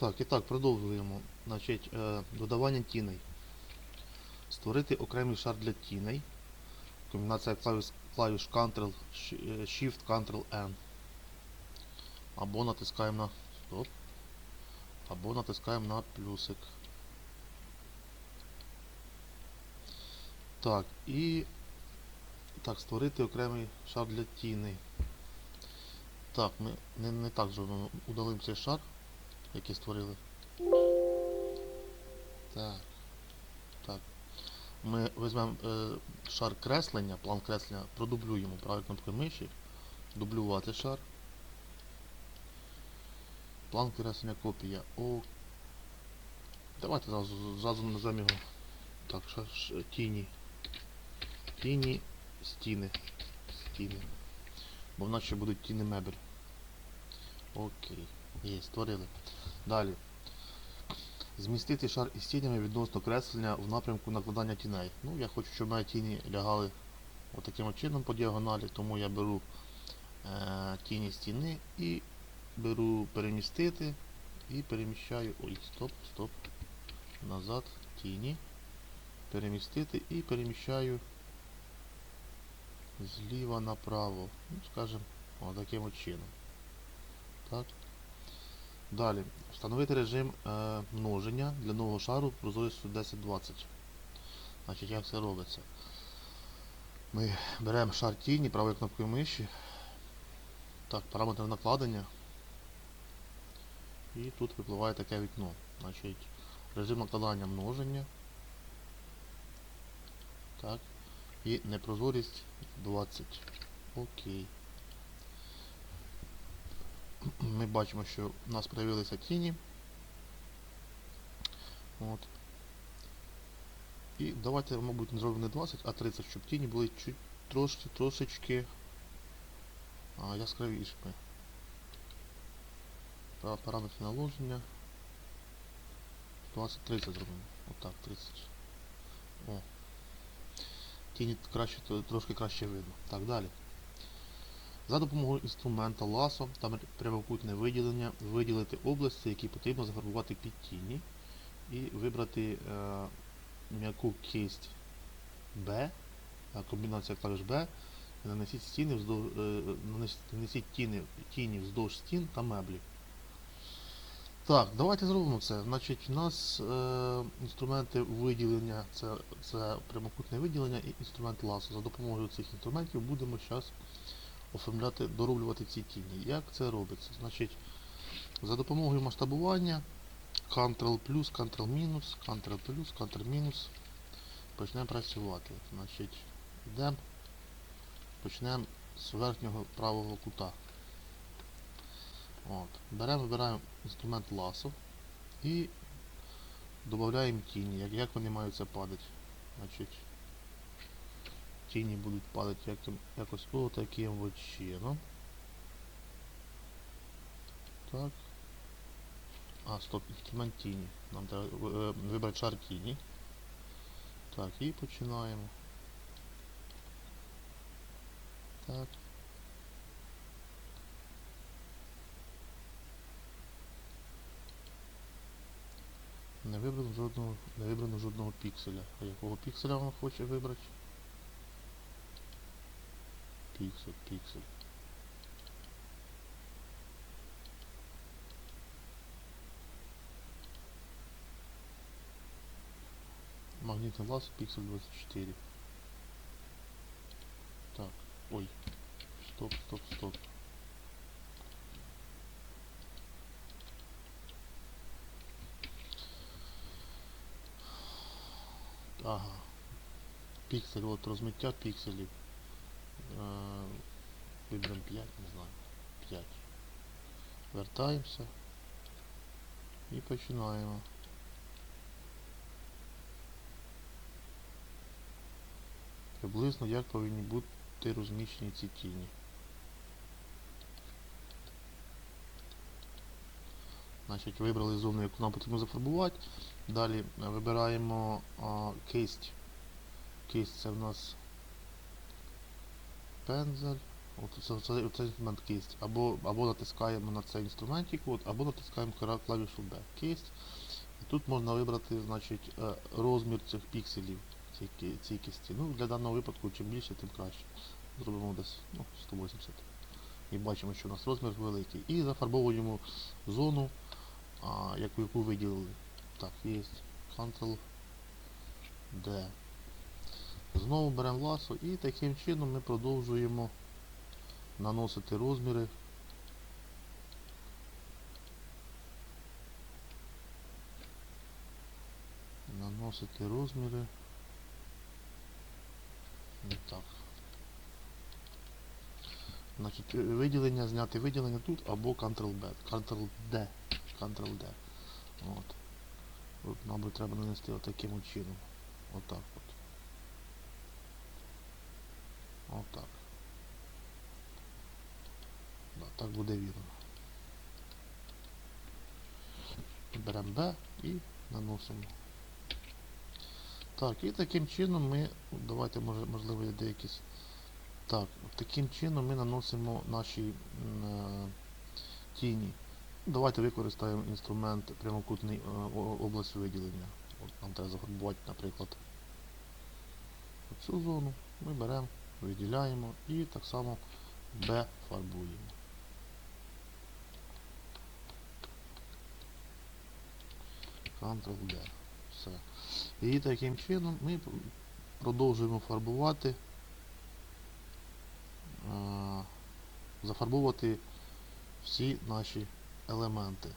Так, і так, продовжуємо. Значить, е, додавання тіней. Створити окремий шар для тіней. Комбінація клавіш, клавіш Ctrl, е, Shift, Ctrl N. Або натискаємо на Стоп. Або натискаємо на плюсик. Так, і так, створити окремий шар для тіней. Так, ми не, не так зробимо. Удалимо цей шар, який створили. Так. Так. Ми візьмемо е, шар креслення, план креслення, продублюємо правою кнопкою миші. Дублювати шар. План креслення копія. О. Давайте зразу, зразу назвемо його. Так, шар, ш- тіні. Тіні стіни. Стіни. Бо в нас ще будуть тіни мебель. Окей. Є, створили. Далі. Змістити шар із тінями відносно креслення в напрямку накладання тіней. Ну, я хочу, щоб мої тіні лягали отаким чином по діагоналі, тому я беру е, тіні стіни і беру перемістити і переміщаю. Ой, стоп, стоп. Назад, тіні. Перемістити і переміщаю зліва направо. Ну, скажімо, отаким чином. Так. Далі. Встановити режим е, множення для нового шару прозорістю 1020. Значить, як це робиться? Ми беремо шар тіні правою кнопкою миші. Так, параметр накладення. І тут випливає таке вікно. Значить, режим накладання множення. Так. І непрозорість 20. Окей. Ми бачимо, що у нас з'явилися тіні. От. І давайте, мабуть, не зробимо не 20, а 30, щоб тіні були чуть трошки, трошечки а, яскравішими. Па- Параметри наложення. 20-30 зробимо. Отак, 30. О. Тіні краще, то- трошки краще видно. Так, далі. За допомогою інструмента ласо та прямокутне виділення виділити області, які потрібно зафарбувати під тіні, і вибрати е, м'яку кисть B, комбінація клавіш B, і нанесіть стіни вздовж, е, нанес- нанесіть тіни, тіні вздовж стін та меблів. Так, давайте зробимо це. Значить, у нас е, інструменти виділення, це, це прямокутне виділення і інструмент ласо. За допомогою цих інструментів будемо зараз оформляти, дороблювати ці тіні. Як це робиться? Значить, за допомогою масштабування Ctrl плюс, Ctrl мінус, Ctrl плюс, Ctrl мінус. Почнемо працювати. Значить, йдемо, почнемо з верхнього правого кута. От. Беремо, вибираємо інструмент ласо і додаємо тіні. Як, як вони мають падати? Значить, тіні будуть падати яким, якось таким от чином. Так. А, стоп, інструмент тіні. Нам треба е, вибрати шар тіні. Так, і починаємо. Так. Не вибрано жодного, не вибрано жодного пікселя. А якого пікселя воно хоче вибрати? Піксель, піксель. Магнитный лаз, пиксель 24. Так, ой. Стоп, стоп, стоп. Ага. Піксель, от розмиття пікселів. Виберемо 5, не знаю. 5. Вертаємося. І починаємо. Приблизно як повинні бути розміщені ці тіні. Значить, вибрали зону, яку нам потрібно зафарбувати. Далі вибираємо кисть. Кисть це в нас пензель. От це, це, інструмент кисть. Або, або натискаємо на цей інструментик, от, або натискаємо клавішу D. Кисть. І тут можна вибрати значить, е, розмір цих пікселів цій, ки- цій кисті. Ну, для даного випадку, чим більше, тим краще. Зробимо десь ну, 180. І бачимо, що у нас розмір великий. І зафарбовуємо зону, а, яку, яку виділили. Так, є Ctrl D. Знову беремо ласо і таким чином ми продовжуємо наносити розміри. Наносити розміри. Так. Значить, виділення, зняти виділення тут або Ctrl-B, Ctrl-D, Ctrl-D. От. От, мабуть, треба нанести отаким от чином. Отак от. Отак. Да, так буде вірно. Беремо B і наносимо. Так, і таким чином ми, давайте можливо є деякісь. Так, таким чином ми наносимо наші е, тіні. Давайте використаємо інструмент прямокутний е, область виділення. От нам треба зафарбувати, наприклад, цю зону. Ми беремо, виділяємо і так само B фарбуємо. Ctrl-D. Все. І таким чином ми продовжуємо фарбувати, е, зафарбовувати всі наші елементи.